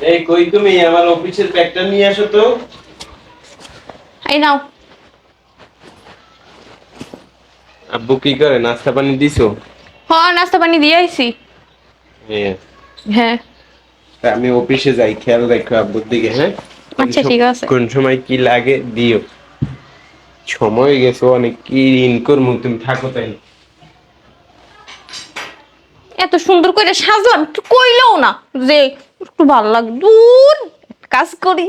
এই কই তুমি? আমার অফিসের ব্যাগটা নিয়ে আসো তো। এই নাও। আব্বু কি করে? নাস্তা পানি দিছো? হ নাস্তা পানি দিয়ে আইছি। হ্যাঁ। হ্যাঁ আমি অফিসে যাই খেয়াল রাখো আব্বুর দিকে হ্যাঁ? কোন আচ্ছা, ঠিক আছে। কোন সময় কি লাগে দিও। সময় গেছে অনেক কি করব তুমি? থাকো তাই এত সুন্দর করে সাজলাম একটু কইলেও না যে একটু ভালো লাগে দূর কাজ করি।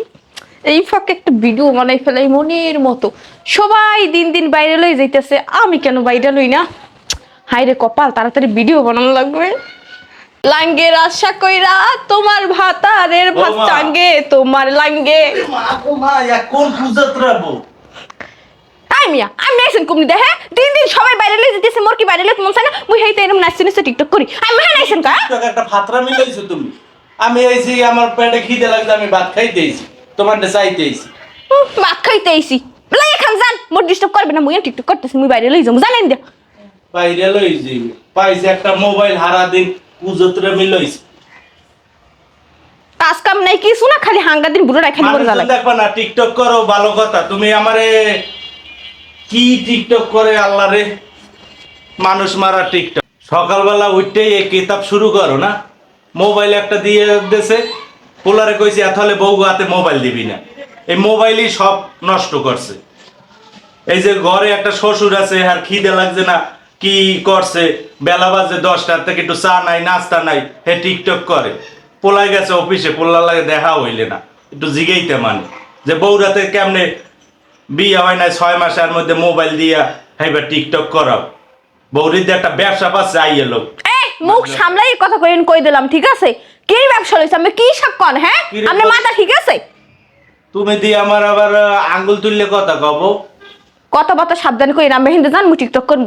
এই ফাঁকে একটা ভিডিও বানাই ফেলাই মনের মতো। সবাই দিন দিন বাইরে লই যাইতেছে আমি কেন বাইরে লই না? হাই রে কপাল তাড়াতাড়ি ভিডিও বানানো লাগবে। লাঙ্গের আশা কইরা তোমার ভাতারের ভাত। চাঙ্গে তোমার লাঙ্গে? আই মিয়া আমি নাইছেন কমনি দে হ্যাঁ? দিন দিন সবাই বাইরে লই যেতেছে মোর কি বাইরে লই মন চায় না? মুই হেইতে টিকটক করি। আমি হ্যাঁ নাইছেন কা? একটা ফাতরা মিলাইছো তুমি। আমি আইছি আমার পেটে খিদে লাগছে আমি ভাত খাইতে আইছি তোমার চাইতে আইছি। উম, ভাত খাইতে আইছি। বলে এখান যান মোর ডিস্টার্ব করবে না মুই টিকটক করতেছি মুই বাইরে লই যাব জানেন দে। বাইরে লই লইছি পাইছি একটা মোবাইল হারা দিন পূজতরে মিলাইছি কাজ কাম নাই কিছু না খালি হাঙ্গা দিন বুড়ো রাখানি করে জ্বালাই দেখবা না টিকটক করো ভালো কথা। তুমি আমারে কি টিকটক করে আল্লাহ রে? মানুষ মারা টিকটক। সকালবেলা উঠতেই এই কিতাব শুরু করো না? মোবাইল একটা দিয়ে দেছে। পোলারে কইছি এতলে বউ হাতে মোবাইল দিবি না। এই মোবাইলই সব নষ্ট করছে। এই যে ঘরে একটা শ্বশুর আছে, আর খিদে লাগছে না, কি করছে? বেলা বাজে দশটার থেকে একটু চা নাই, নাস্তা নাই, হে টিকটক করে। পোলাই গেছে অফিসে, পোলার লাগে দেখা হইলে না। একটু জিগেইতে মানে। যে বউরাতে কেমনে বিয়ে হয় নাই, ছয় মাসের মধ্যে মোবাইল দিয়া হেবার টিকটক করাও। বৌরিতে একটা ব্যবসা পাচ্ছে, আইয়ে লোক। মুখ সামলাই কথা কইন কই দিলাম ঠিক আছে কি ব্যবসা লইছে আমি কি সাক্ষণ হ্যাঁ কি রে আপনার মাথা ঠিক আছে তুমি দিয়ে আমার আবার আঙ্গুল তুললে কথা কব কত সাবধান কই আমি হিন্দু জান মু টিকটক করব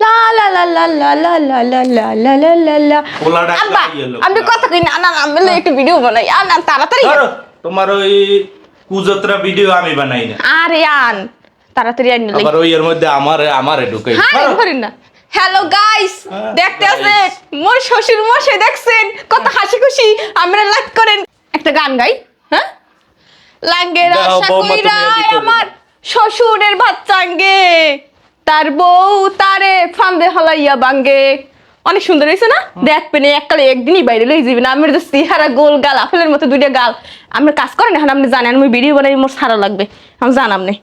লা লা লা লা লা লা লা লা লা লা লা লা লা আব্বা লোক। আমি কথা কই না না আমি একটু ভিডিও বানাই আর না তাড়াতাড়ি তোমার ওই কুজত্রা ভিডিও আমি বানাই না আরে আন তাড়াতাড়ি আন আবার ওই এর মধ্যে আমারে আমারে ঢুকাই হ্যাঁ না হ্যালো গাইস হ্যাঁ, দেখতে. আছেন? মোর শ্বশুর মশাই দেখছেন? কত হাসি খুশি আমরা লাইক করেন। একটা গান গাই হ্যাঁ? লাঙ্গের আশা কইরা আমার। শ্বশুরের বাচ্চাঙ্গে তার বউ তারে ফান্দে হলাইয়া বাঙ্গে। অনেক সুন্দর হয়েছে না? দেখবেন এককালে একদিনই বাইরে লই যাবেন আমার যে সিহারা গোল গাল আপেলের মতো দুইটা গাল। আমরা কাজ করেন এখন আপনি জানেন আমি ভিডিও বানাই মোর সারা লাগবে। আমি জানাম নেই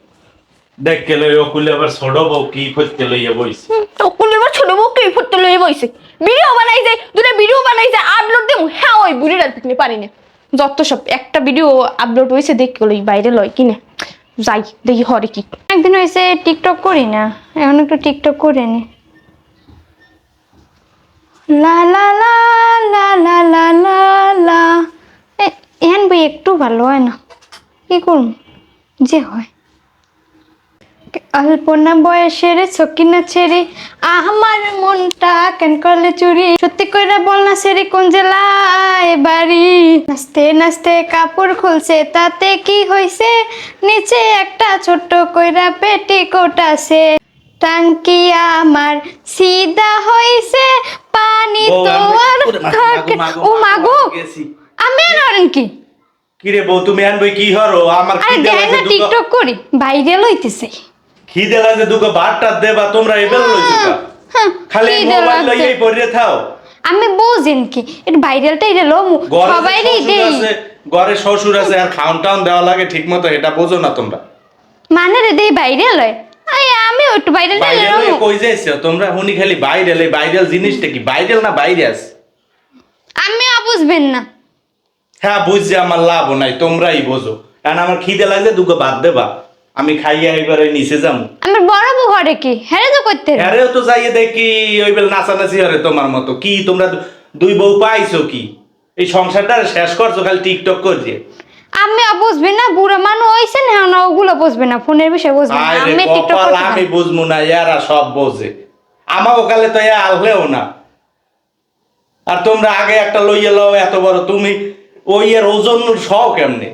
দেখ কে লই ওকুলে আবার ছোট বউ কি করতে লইয়া বইস তখন এবার ছোট বউকে ফুটতে লয়ে বইছে? ভিডিও বানাই যায় দুটো ভিডিও বানাই যায় আপলোড দেবো। হ্যাঁ ওই বুড়ির আর পিকনি পারি না। যত সব একটা ভিডিও আপলোড হয়েছে দেখি লই বাইরে লয় কিনে। যাই দেখি হরে কি। একদিন হয়েছে টিকটক করি না এখন একটু টিকটক করে নি। লা লা লা লা লা লা লা লা। বই একটু ভালো হয় না। কি করুন যে হয়। অল্পনা বয়সের সকিনা ছেড়ে আমার মনটা কেন করলে চুরি? সত্যি কইরা বল না সেরি কোন জেলায় বাড়ি? নাচতে নাচতে কাপড় খুলছে তাতে কি হইছে? নিচে একটা ছোট্ট কইরা পেটি আছে টাঙ্কি আমার সিধা হইছে পানি তো আর থাকে। ও মাগো আমি আর কি? কিরে বউ তুমি আনবই কি হরো? আমার না টিকটক করি বাইরে লইতেছে। খিদে লাগছে দুটো ভাতটা দেবা তোমরা এবেল লইছো হ্যাঁ, খালি খিদে মোবাইল লইয়াই পড়ে থাও। আমি বুঝেন কি এটা ভাইরালটা এটা লমু ঘরে যে সবাইরই দেই। ঘরে শ্বশুর আছে আর খাউন টাউন দেওয়া লাগে ঠিক মতো এটা বোঝো না তোমরা। মানে রে দেই ভাইরাল হয় আই আমি একটু লমু। কই যাইছো? তোমরা হুনি খালি ভাইরাল এই ভাইরাল জিনিসটা কি? ভাইরাল না ভাইরাস আমি বুঝবেন না। হ্যাঁ বুঝছি আমার লাভ নাই তোমরাই বোঝো। কারণ আমার খিদে লাগছে দুটো ভাত দেবা। আমি খাইয়া এবারে নিচে যাম। আমার বড় বউ ঘরে কি? হ্যাঁ তো করতে রে। হ্যারেও তো যাইয়ে দেখি ওই বেলা নাচানাচি হরে তোমার মতো। কি তোমরা দুই বউ পাইছো কি? এই সংসারটা শেষ করছ খালি টিকটক করছে। আমি বুঝবেন না বুড়ো মানুষ হইছে না না ওগুলো বুঝবে না ফোনের বিষয়ে বুঝবে না। আমি টিকটক করতে আমি। বুঝব না এরা সব বোঝে। আমাকে কালে তো এ আললেও না। আর তোমরা আগে একটা লইয়া লও এত বড় তুমি। ওই এর ওজন সহ কেমনে?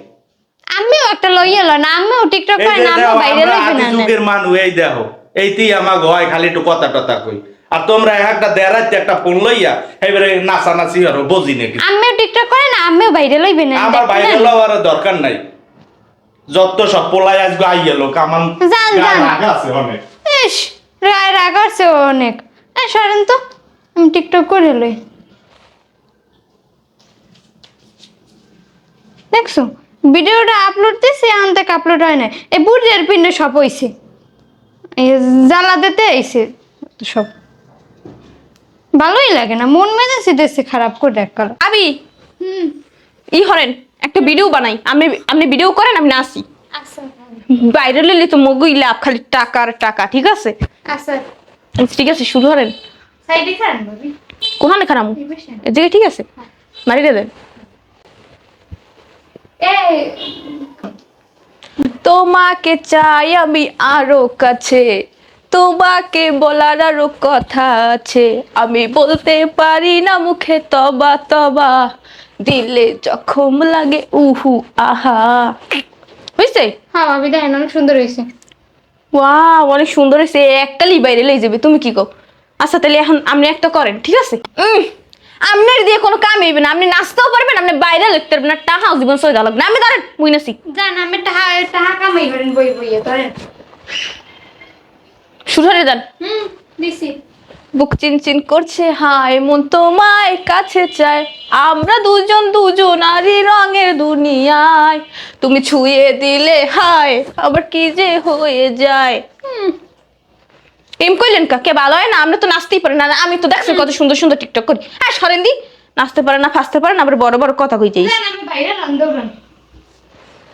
আমিও একটা লই এলো না আমিও টিকটক করি না আমিও বাইরে আমরা লইবে না যুগের মানুষ এই দেখো এইতেই আমার হয় খালি একটু কথা টথা কই। আর তোমরা একটা দেড়াইতে একটা ফোন লইয়া এবারে নাচানাচি হরো বুঝি নাকি আমিও টিকটক করি না আমিও বাইরে লইবে না আমার বাইরে লওয়ার দরকার নাই। যত সব পোলাই আজকে আই গেল কামান যান, গায়ে রাগ আছে অনেক। ইস রায় রাগ আছে অনেক। সরেন তো আমি টিকটক করে লই। দেখছ? ভিডিওটা আপলোড দিছি আন থেকে আপলোড হয় না এই বুড়ির পিন্ডে সব হইছে। এই জ্বালা দিতে আইছে তো সব। ভালোই লাগে না মন মেজাজে দেশে খারাপ করে দেখ আবি হুম ই হরেন একটা ভিডিও বানাই। আপনি আপনি ভিডিও করেন আমি নাচি। আচ্ছা। বাইরে লিলি তো মগুই লাভ খালি টাকার টাকা ঠিক আছে? আচ্ছা। ঠিক আছে শুরু করেন সাইডে খান ভাবি। কোহানে খারাপ। জায়গায় ঠিক আছে? মারিয়ে দেন। তোমাকে চাই আমি আরও কাছে। তোমাকে বলার আরও কথা আছে। আমি বলতে পারি না মুখে তবা তবা। দিলে জখম লাগে উহু আহা। বুঝছে হ্যাঁ ভাবি দেখেন অনেক সুন্দর হয়েছে ওয়া অনেক সুন্দর হয়েছে একটালি বাইরে লই যাবে তুমি কি কো আচ্ছা তাহলে এখন আপনি একটা করেন ঠিক আছে? আপনার দিয়ে কোনো কাম হইবে না। আপনি নাচতেও পারবেন আপনি বাইরে লিখতে পারবেন না টাকাও জীবন সই লাগবে না। আমি ধরেন মুই নাচি। জান আমি টাহা টাহা কামাই করেন বই বইয়ে ধরেন। হয়ে যান। হুম দিছি। বুক চিনচিন করছে হায় মন তোমায় কাছে চায়। আমরা দুজন দুজন দুজনারই রঙের দুনিয়ায়। তুমি ছুঁয়ে দিলে হায় আবার কি যে হয়ে যায়। এম কইলেন কা? কে ভালো হয় না? আমরা তো নাচতেই পারি না। আমি তো দেখছি কত সুন্দর সুন্দর টিকটক করি। হ্যাঁ সরেন দি। নাচতে পারে না ফাঁসতে পারে না আবার বড় বড় কথা কই যাই।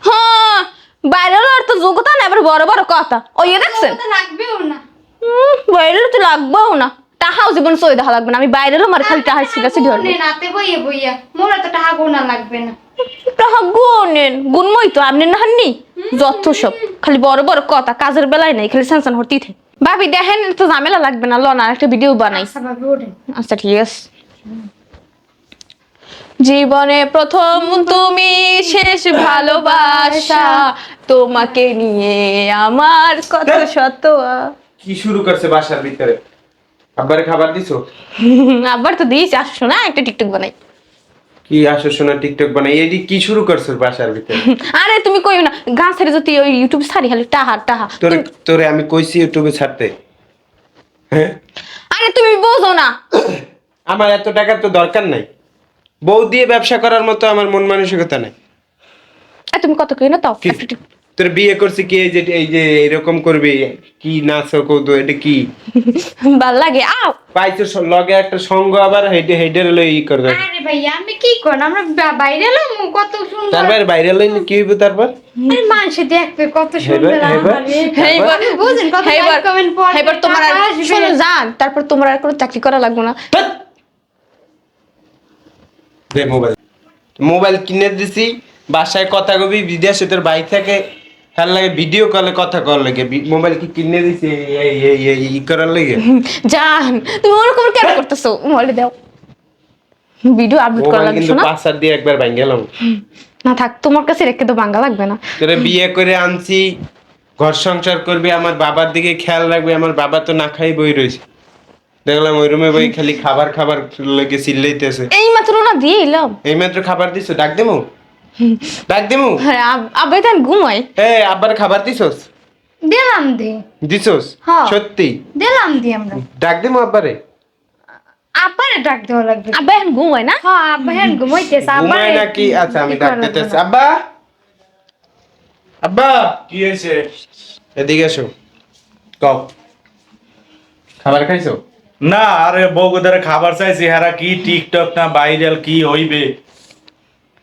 হ্যাঁ বাইরের আর তো যোগ্যতা না আবার বড় বড় কথা। ওই দেখছেন? বাইরের তো লাগবেও না। টাহাও জীবন সই দেখা লাগবে না। আমি বাইরেরও মার খালি টাহার ছিলাছি ধরবে নে নাতে বইয়ে বইয়া। মোরা তো টাহা গোনা লাগবে না। টাহা গুনেন। গুনমই তো আপনি না হাননি? যত সব। খালি বড় বড় কথা। কাজের বেলায় নাই খালি সানসান হতেই থাকে। ভাবি দেখেন তো ঝামেলা লাগবে না লন আর একটা ভিডিও বানাই। আচ্ছা আচ্ছা ঠিক আছে। জীবনে প্রথম তুমি শেষ ভালোবাসা তোমাকে নিয়ে আমার কত শত কি শুরু করছে বাসার ভিতরে? আব্বারে খাবার দিছো? আবার তো দিয়েছি আসো না? একটা টিকটক বানাই। কি আসো শোনা টিকটক বানাই এডি কি শুরু বাসার ভিতরে? আরে তুমি কইও না গান ছেড়ে যদি ওই ইউটিউব ছাড়ি খালি টাহা টাহা। তোরে তোরে আমি কইছি ইউটিউবে ছাড়তে। হ্যাঁ? আরে তুমি বোঝো না। আমার এত টাকার তো দরকার নাই। বউ দিয়ে ব্যবসা করার মতো আমার মন মানসিকতা নাই। আর তুমি কত কই না তাও? টিক- তোর বিয়ে করছি কি? এই যে এই যে এরকম করবি। কি নাচ কৌতো এটা কি? ভালো লাগে আও। পাইছো লগে একটা সঙ্গ আবার হেডে হেডের লই ই করবে। আরে ভাইয়া আমি কি করেন আমরা বাইরে এলাম কত সুন্দর। তারপর বাইরে লই কি হইব তারপর? আরে মানুষ দেখবে কত সুন্দর বুঝেন কত লাইক কমেন্ট তোমার আর। শোনো জান তারপর তোমার আর কোনো চাকরি করা লাগবে না। দে মোবাইল। মোবাইল কিনে দিছি বাসায় কথা কবি বিদেশে তোর বাইক থেকে তার লাগে ভিডিও কলে কথা কর লাগে। মোবাইল কি কিনে দিছি এই এই এই ই করার লাগে? জান তুমি ওরকম কেন করতেছো? মোবাইলে দাও। ভিডিও আপলোড করা লাগবে কিন্তু না দিয়ে একবার না থাক তোমার কাছে রেখে তো লাগবে না। তোরে বিয়ে করে আনছি ঘর সংসার করবি আমার বাবার দিকে খেয়াল রাখবি আমার বাবা তো না খাই বই রয়েছে। দেখলাম ওই রুমে বই খালি খাবার খাবার লেগে চিল্লাইতেছে। এই মাত্র না দিয়ে এলাম এইমাত্র খাবার দিছো ডাক দেমু ডাক দেমু? আরে আব- আব্বাই তো ঘুমাই। এ আব্বার খাবার দিছস? দিলাম দি। দিছস? হ্যাঁ। সত্যি? দিলাম দি আমরা। ডাক দেমু আব্বারে। আব্বারে ডাক দেওয়া লাগবে। আব্বাই এখন ঘুমায় না? হ্যাঁ আব্বা হ্যাঁ ঘুমাইতেছে। আব্বা ঘুমায় নাকি? আচ্ছা আমি ডাক দিতেছি। আব্বা! আব্বা! কি হয়েছে? এদিকে এসো। কও। খাবার খাইছো? না আরে বউদের খাবার চাইছি হেরা কি টিকটক না ভাইরাল কি হইবে?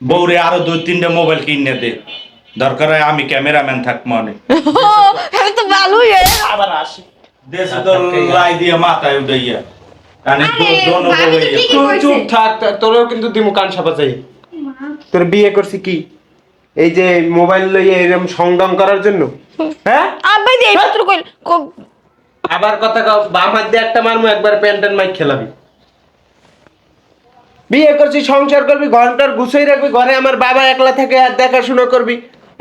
বউরে আরও দুই তিনটা মোবাইল কিনে দে। দরকার হয় আমি ক্যামেরাম্যান থাক মনে তো ভালোই হয়ে আবার আসি। দেশ তো লাই দিয়ে মাথায় উঠাইয়া। চুপ থাক তোরও কিন্তু দিমু কান সাপা চাই। তোর বিয়ে করছি কি? এই যে মোবাইল লইয়ে এরকম সংগ্রাম করার জন্য? হ্যাঁ? আব্বাই যে এই মাত্র কইল আবার কথা কও বাম হাত দিয়ে একটা মারমু একবার প্যান্ট মাইক খেলাবি। বিয়ে করছি সংসার করবি ঘরটার গুছাই রাখবি ঘরে আমার বাবা একলা থাকে আর দেখাশোনা করবি।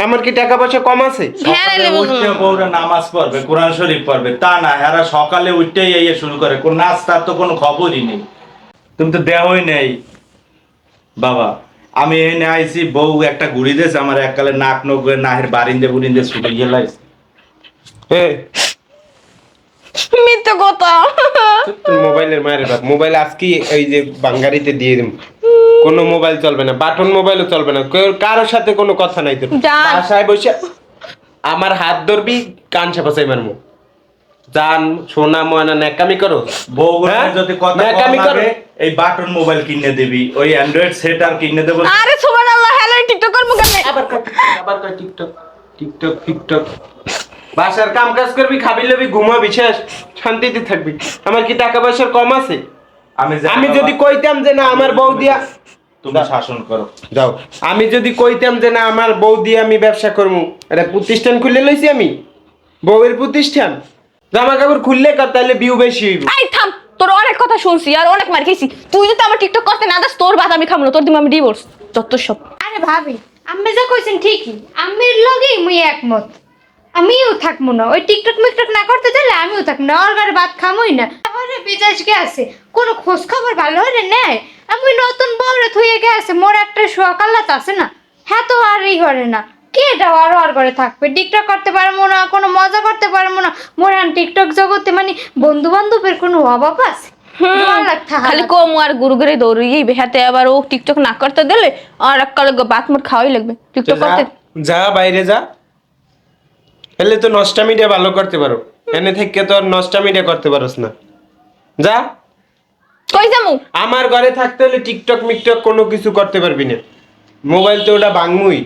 আমার কি টাকা পয়সা কম আছে? হ্যাঁ সকালে রে উঠতে বউরা নামাজ পড়বে কোরআন শরীফ পড়বে তা না হেরা সকালে উঠতেই এই শুরু করে কোন নাস্তার তো কোনো খবরই নেই। তুমি তো দেহই নেই। বাবা আমি এনে আইছি বউ একটা ঘুরি দিয়েছে আমার এককালে নাক নক নাহের বারিন্দে বুরিন্দে ছুটে গিয়ে লাইছে। এ মিথ্যে কথা। মোবাইলের মায়ের বাপ। মোবাইল আজকে এই যে বাঙ্গারিতে দিয়ে দিম। কোনো মোবাইল চলবে না। বাটন মোবাইলও চলবে না। কারোর সাথে কোনো কথা নাই তোর। বাসায় বসে আমার হাত ধরবি কান চাপাচাই মারমু। জান সোনা ময়না ন্যাকামি করো। হ্যাঁ? যদি কথা ন্যাকামি করো। এই বাটন মোবাইল কিনে দিবি। ওই অ্যান্ড্রয়েড সেট আর কিনে দেবো। আরে সুবহানাল্লাহ হ্যালো টিকটক করব কেন? আবার কর, আবার কর টিকটক টিকটক টিকটক বাসার কাম কাজ করবি খাবি লবি ঘুমাবি শেষ। শান্তিতে থাকবি। আমার কি টাকা পয়সার কম আছে? আমি আমি যদি কইতাম যে না আমার বউ দিয়া তুমি শাসন করো। যাও আমি যদি কইতাম যে না আমার বউ দিয়ে আমি ব্যবসা করব এটা প্রতিষ্ঠান খুললে লইছি আমি। বউয়ের প্রতিষ্ঠান। জামা কাপড় খুললে কর তাহলে বিউ বেশি হইব। এই থাম। তোর অনেক কথা শুনছি আর অনেক মার খেয়েছি। তুই যদি আমার টিকটক করতে না দাস তোর বাদ আমি খাব না তোর দিম আমি ডিভোর্স যত সব। আরে ভাবি আমি যা কইছেন ঠিকই। আমির লগেই মুই একমত। আমিও থাকব না। ওই টিকটক মিকটক না করতে দিলে আমিও থাকব না। ওর ঘরে ভাত খামোই না। তাহলে বিদেশ গেছে। কোনো খোঁজ খবর ভালো হলে নেয় আমি নতুন বউরে থুয়ে গেছে। মোর একটা সকালাত আছে না? হ্যাঁ তো আর এই ঘরে না। কে এটা আর আর ঘরে থাকবে? টিকটক করতে পারব না কোনো মজা করতে পারব না। মোর টিকটক জগতে মানে বন্ধু বান্ধবের কোনো অভাব আছে? খালি কম আর গুরু করে দৌড়িয়ে বেহাতে আবার ও টিকটক না করতে দিলে আর এক কালে বাত মোট খাওয়াই লাগবে। টিকটক করতে। যা বাইরে যা। এলে তো নষ্টামিটা ভালো করতে পারো। এনে থেকে তো আর নষ্টামিটা করতে পারোস না। যা। কই যামু? আমার ঘরে থাকতে হলে টিকটক মিকটক কোনো কিছু করতে পারবি না। মোবাইল তো ওটা বাংমুই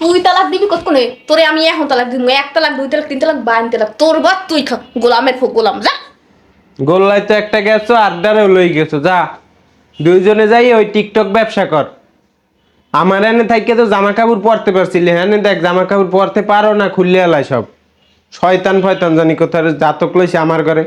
তুই তালাক দিবি কত কোনে তোরে আমি এখন তালাক দিব এক তালাক দুই তালাক তিন তালাক বাইন তালাক। তোর বাদ তুই খা গোলামের ফোক গোলাম যা। গোল্লাই তো একটা গেছো আড্ডারেও লই গেছো যা। দুইজনে যাই ওই টিকটক ব্যবসা কর। আমার এনে থাইকে তো জামা কাপড় পরতে পারছিলি হ্যাঁ? দেখ জামা কাপড় পরতে পারো না খুললে এলাই সব। শয়তান ফয়তান জানি কোথায় জাতক লইছে আমার ঘরে।